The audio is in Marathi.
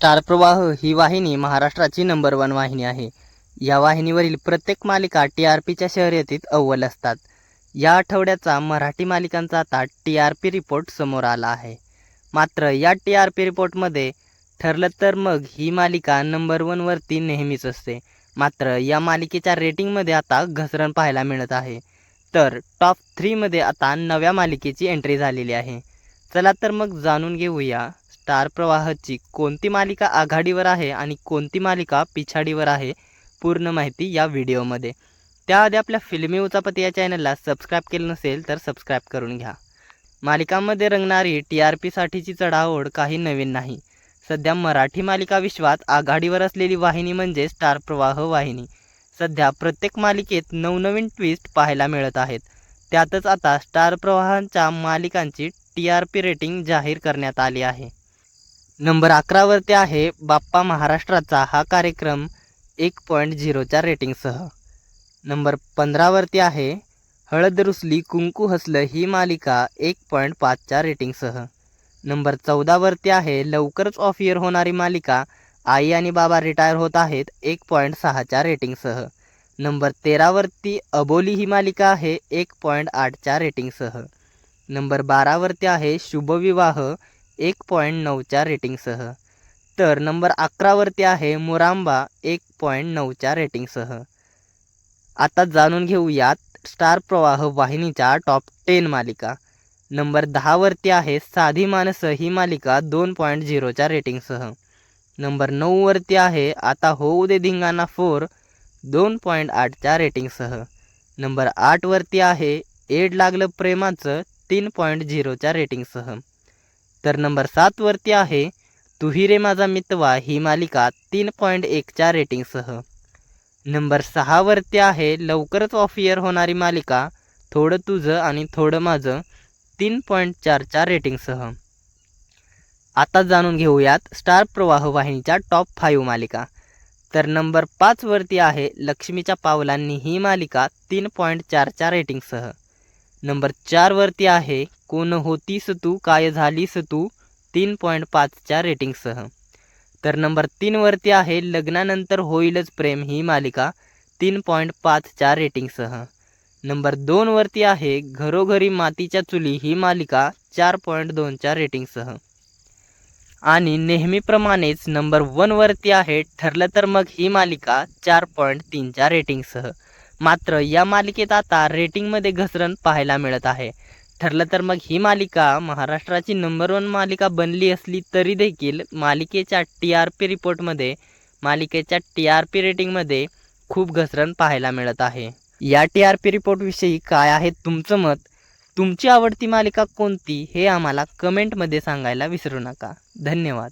स्टार प्रवाह ही वाहिनी महाराष्ट्राची नंबर वन वाहिनी आहे. या वाहिनीवरील प्रत्येक मालिका टी आर पीच्या शर्यतीत अव्वल असतात. या आठवड्याचा मराठी मालिकांचा आता टी आर पी रिपोर्ट समोर आला आहे. मात्र या टी आर पी रिपोर्टमध्ये ठरलं तर मग ही मालिका नंबर वनवरती नेहमीच असते. मात्र या मालिकेच्या रेटिंगमध्ये आता घसरण पाहायला मिळत आहे. तर टॉप थ्रीमध्ये आता नव्या मालिकेची एंट्री झालेली आहे. चला तर मग जाणून घेऊया स्टार प्रवाहाची कोणती मालिका आघाडीवर आहे आणि कोणती मालिका पिछाडीवर आहे पूर्ण माहिती या व्हिडिओमध्ये. त्याआधी आपल्या फिल्मी उचापती या चॅनलला सबस्क्राईब केलं नसेल तर सबस्क्राईब करून घ्या. मालिकांमध्ये रंगणारी टी आर पीसाठीची चढाओढ काही नवीन नाही. सध्या मराठी मालिका विश्वात आघाडीवर असलेली वाहिनी म्हणजे स्टार प्रवाह वाहिनी. सध्या प्रत्येक मालिकेत नवनवीन ट्विस्ट पाहायला मिळत आहेत. त्यातच आता स्टार प्रवाहांच्या मालिकांची टी आर पी रेटिंग जाहीर करण्यात आली आहे. नंबर अकरावरती आहे बाप्पा महाराष्ट्राचा हा कार्यक्रम एक पॉईंट झिरोच्या रेटिंगसह नंबर पंधरावरती आहे हळद रुसली कुंकू हसलं ही मालिका एक पॉईंट पाचच्या रेटिंगसह नंबर चौदावरती आहे लवकरच ऑफ इयर होणारी मालिका आई आणि बाबा रिटायर होत आहेत एक पॉईंट सहाच्या रेटिंगसह नंबर तेरावरती अबोली ही मालिका आहे एक पॉईंट आठच्या रेटिंगसह नंबर बारावरती आहे शुभविवाह एक पॉईंट नऊच्या रेटिंगसह. तर नंबर अकरावरती आहे मुरांबा एक पॉईंट नऊच्या रेटिंगसह. आता जाणून घेऊयात स्टार प्रवाह वाहिनीच्या टॉप टेन मालिका. नंबर दहावरती आहे साधी माणसं ही मालिका दोन पॉईंट झिरोच्या रेटिंगसह. नंबर नऊवरती आहे आता होऊ दे धिंगाणा फोर दोन पॉईंट आठच्या रेटिंगसह. नंबर आठवरती आहे एड लागलं प्रेमाचं तीन पॉईंट झिरोच्या रेटिंगसह. तर नंबर सातवरती आहे तुही रे माझा मितवा ही मालिका तीन पॉईंट एकच्या रेटिंगसह नंबर सहावरती आहे लवकरच ऑफ इयर होणारी मालिका थोडं तुझं आणि थोडं माझं तीन पॉईंट चारच्या रेटिंगसह आता जाणून घेऊयात स्टार प्रवाह वाहिनीच्या टॉप फाईव्ह मालिका. तर नंबर पाचवरती आहे लक्ष्मीच्या पावलांनी ही मालिका तीन पॉईंट चारच्या रेटिंगसह नंबर चारवरती आहे कोण होतीस तू काय झालीस तू तीन पॉईंट पाचच्या रेटिंगसह तर नंबर तीनवरती आहे लग्नानंतर होईलच प्रेम ही मालिका तीन पॉईंट पाचच्या रेटिंगसह नंबर दोनवरती आहे घरोघरी मातीच्या चुली ही मालिका चार पॉईंट दोनच्या रेटिंगसह आणि नेहमीप्रमाणेच नंबर वनवरती आहे ठरलं तर मग ही मालिका चार पॉईंट तीनच्या रेटिंगसह मात्र या मालिकेत आता रेटिंगमध्ये घसरण पाहायला मिळत आहे. ठरलं तर मग ही मालिका महाराष्ट्राची नंबर वन मालिका बनली असली तरी देखील मालिकेच्या टी आर पी रिपोर्टमध्ये मालिकेच्या टी आर पी रेटिंगमध्ये खूप घसरण पाहायला मिळत आहे. या टी आर पी रिपोर्टविषयी काय आहे तुमचं मत? तुमची आवडती मालिका कोणती हे आम्हाला कमेंटमध्ये सांगायला विसरू नका. धन्यवाद.